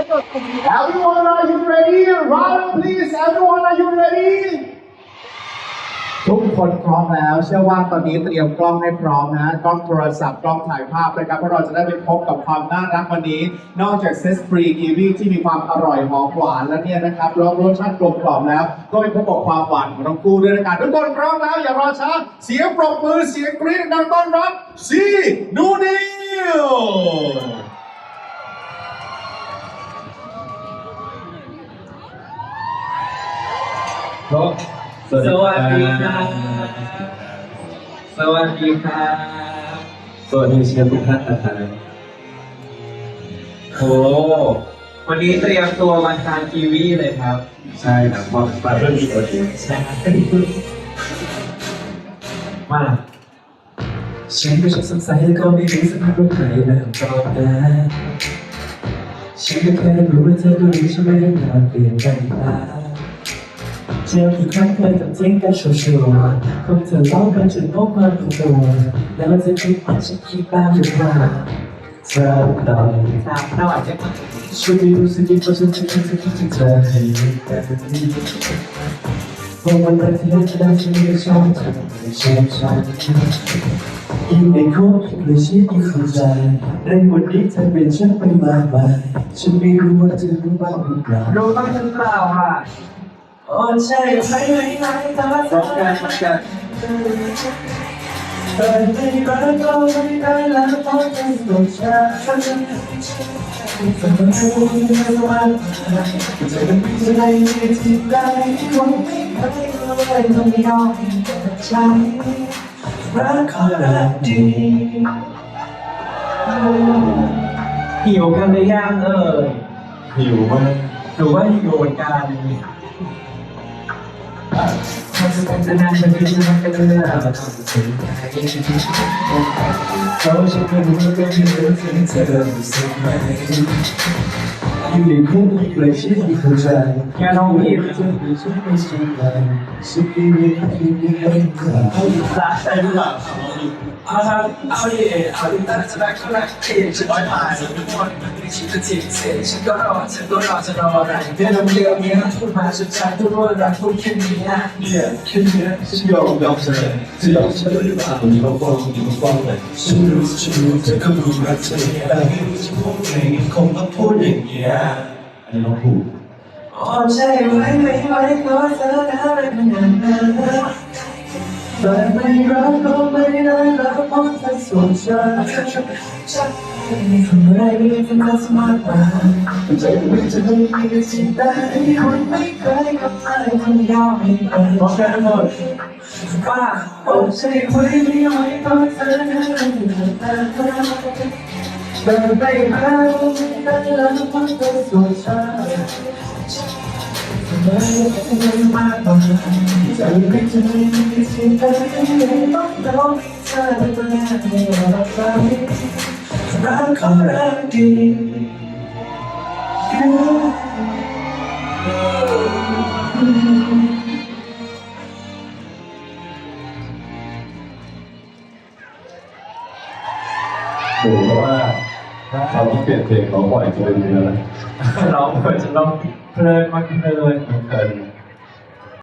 ระโดดกลุ่มนี้ Everyone are you ready Round please Everyone are you ready ทุกคนพร้อมแล้ว เชื่อว่าตอนนี้เตรียมกล้องให้พร้อมนะกล้องโทรศัพท์กล้องถ่ายภาพนะครับเพราะเราจะได้ไปพบกับความน่ารักวันนี้ นอกจากเซสฟรีกีวีที่มีความอร่อยหอมหวานแล้วเนี่ยนะครับรสรสชาติกลมกล่อมแล้ว ก็ไปพบกับความหวานของทั้งคู่ด้วยนะครับทุกคนพร้อมแล้วอย่ารอช้าเสียงปรบมือเสียงกรี๊ดดังต้อนรับซีนูนิว สวัสดีครับสวัสดีครับสวัสดีเชียร์ทุกท่านนะครับโอ้วันนี้เตรียมตัวมาทานกีวีเลยครับ ใช่ครับเพราะปลาเรื่องมีตัวเองใช่มาฉันก็จะสงสัยแล้วก็ไม่รู้สักพักว่าใครเริ่มตอบนะฉันก็แค่รู้ว่าเธอก็รู้ใช่ไหมนานเปลี่ยนไปตา เจอกี่ครั้งเคยตัดทิ้งกันชัวร์ๆคงทะเลาะกันจนพบความรู้ตัวแล้วจะคิดว่าฉันคิดบ้างหรือเปล่าเธอต่อยสามสวัสดีครับช่วยไม่รู้สึกดีเพราะฉันจะคิดจะคิดถึงเธอให้แบบนี้พอวันนั้นที่เธอจะได้ฉันไม่ชอบเธอไม่ชอบฉันยิ่งในคุกเลยชีวิตยิ่งเข้าใจในวันนี้เธอเป็นฉันไปมากมายฉันไม่รู้ว่าเธอรู้บ้างหรือเปล่ารู้บ้างหรือเปล่าอะ โอ้ใช่ไหมไม่ไม่ตาพร้อมกันร้อมกันเธอไม่รักก็ไม่ได้แล้วเพราะเธอสงสารฉันสมัยรู้ไม่ว่าเธอเป็นผู้ใดที่ได้คงไม่เคยเลยต้องยอมใจรักขนาดดีหิวกันหรือยังเอ่ยหิวมากหรือว่าหิวเหมือนกัน มันจะเป็นนานเป็นปีจะเป็นเรื่องเราต้องถึงเขาจะเป็นเรื่องที่เรื่องที่เธอรู้สึกไหมอยู่ในคุกเลยชีวิตเข้าใจแค่น้องพี่จะมีชีวิตไม่ใช่เลยชีวิตไม่ได้ไม่ได้เขารักแต่หลับเอาครับเอาดิเอาดิตั้งใจข้างหน้าเขียนฉันร้อยผ่านทุกคนฉันจะจีบเสร็จฉันก็รอฉันก็รอจะรออะไรเดี๋ยวเราเรียกเนี้ยพูดมาสุดท้ายทุกคนรักพูดแค่นี้นะเนี่ยแค่นี้ฉันยอมยอมเธอจะยอมฉันหรือเปล่าอยู่กับฟองอยู่กับฟองเลยฉันรู้ฉันรู้เธอก็รู้รักเธอแต่ไม่รู้จะพูดไงคงต้องพูดอย่างเงี้ยอันนี้ต้องพูดอ๋อใช่ไหมไม่ไหวก็เธอแล้วอะไรมันนานนาน แต่ไม่รักก็ไม่ได้รักเพราะเธอสนใจทำอะไรไม่ได้ทำสมาร์ทมาใจไม่จะไม่มีสิ่งใดคนไม่เคยกับอะไรทำยอมให้ไปบอกกันหมดว่าโอ้ใช่ไหมไม่ไหวก็เธอแล้วอะไรมันนานแต่ไม่รักก็ไม่ได้รักเพราะเธอสนใจไม่ไม่มาต่ อจะไม่จะไม่ไม่สิ่งใดต้องรอเธอเป็นแน่ในรักเรารักของเราดีหนูเพราะว่าเขาที่เปลี่ยนเพลงเขาบ่อยจะเป็นเนื้อแล้วร้องเปิดจะร้องเพลินมากเพลินเกิน